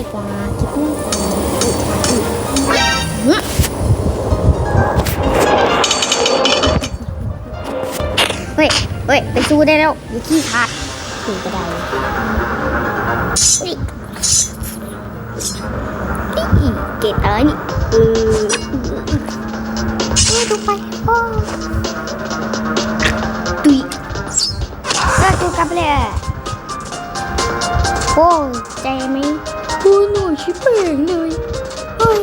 ดีกว่าคิดนู่นเฮ้ยเฮ้ย ไปสู้ได้แล้วอย่าขี้ขาดถือกระไดนี่นี่เกตเอ้ยนี่เออเออดูไปโอ้ตุยเออดูกลับเลยโอ้ยใจไหม กูหน่อยชิบเป่งเลยเฮ้ย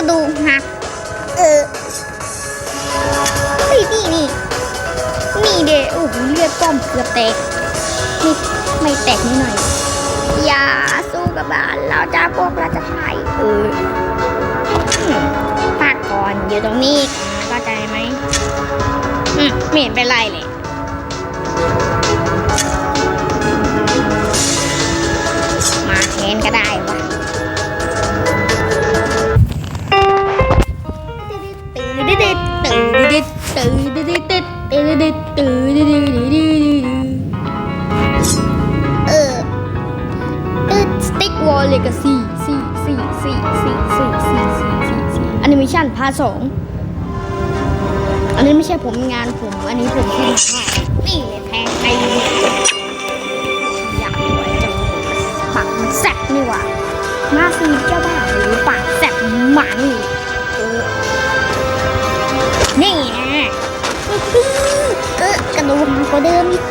ระดูกหักเออเฮ้ยนี่นี่นี่เดี๋ยวโอ้โหเลือดป้อมเกือบแตกนี่ไม่แตกนิดหน่อย อย่าสู้กับบ้านเราจะพวกเราจะไทยเออปากก่อนอยู่ตรงนี้เข้าใจไหมอืมไม่เห็นเป็นไรเลยมาแทนก็ได้ เลกาซี่สี่สี่สี่สี่สี่สี่สี่สี่สี่แอนิเมชันพาร์ทสองอันนี้ไม่ใช่ผมงานผม อันนี้ผมที่มาถ่ายนี่เลยแทงไอ้อยากไว้จังปากมันแซ่บนี่หว่ามาสิเจ้าบ้าหรือปากแซ่บหมานี่เนี่นะอื้ออเออกระโดดกว่าเดิมอีก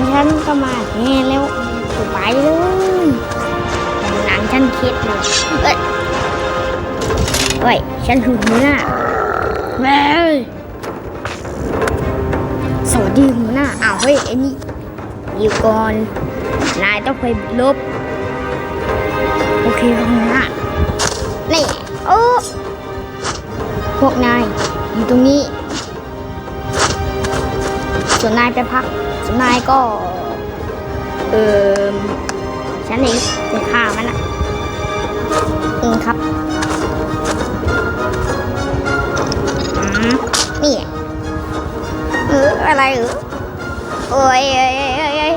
แล้วฉันก็มาแห่แล้วไปเลยหนังฉันคิดเลยเอ้ยเฮ้ยฉันถูกหัวหน้าเฮ้ยสวัสดีหัวหน้าอ้าวเฮ้ยไอ้นี่อยู่ก่อน นายต้องไปลบ โอเคครับหัวหน้านี่โอ้พวกนายอยู่ตรงนี้ ส่วนนายไปพักส่วนนายก็ เออฉันเองจะฆ่ามันอะเองครับนี่เอออะไรเออโอ้ยเอ้ยเอ้ยเอ้ย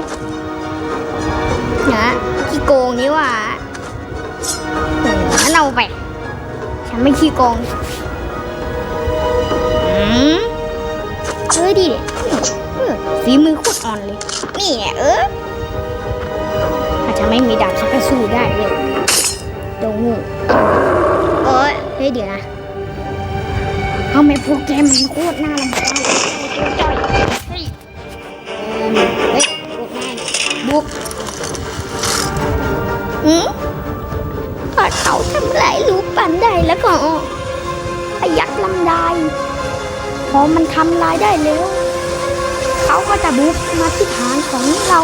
เนะขี้โกงนี่ว่าโอ้งั้นเอาไป ฉันไม่ขี้โกงอืมเออดีเด็ ฝีมือโคตรอ่อนเลย นี่เอออาจจะไม่มีดาบฉันก็สู้ได้เลยตัวงูโอ้ยเฮ้ยเดี๋ยวนะทำไมพวกแกมันโคตรน่ารำคาญจ้อยเฮ้ยเอิ่มเฮ้ยพวกนายบุกอืมถ้าเขาทำลายรูปปั้นได้แล้วก็พยักลำได้พอมันทำลายได้แล้ว เขาก็จะบุกมาที่ฐานของเรา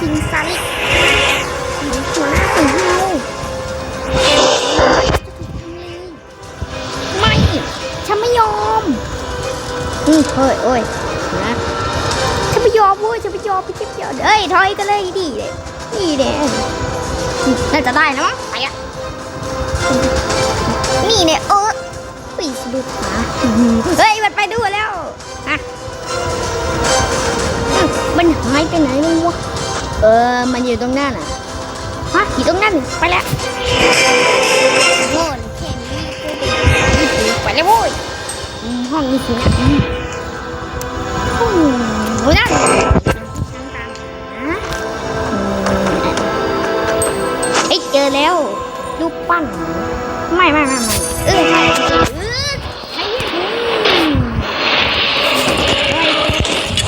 สิงสันหัวหน้าของเราไม่ ฉันไม่ยอมอืมเฮ้ยโอ้ยนะฉันไม่ยอมเว้ยฉันไม่ยอมไปชิบเยอมเอ้ยถอยกันเลยดิเลยนี่เด้น่าจะได้นะมั้งไปอะ นี่เนี่ยเออปีสะดุดขาเฮ้ยมันไปดูแล้วอะอืมมันหายไปไหนเลยวะเออ มันอยู่ตรงหน้าน่ะฮะอยู่ตรงนั้นนี่ไปแล้วโง่นแค่นี้ก็เป็นไปแล้วโว้ยอืมห้องนี้สินะอืมอืมโอ้ยนั่นช่างต ไม่ไม่ไม่ไม่เออใช่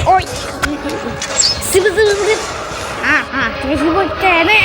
โอ๊ยซิบซิบซิบอ่าอ่าจะคิดว่าแกแน่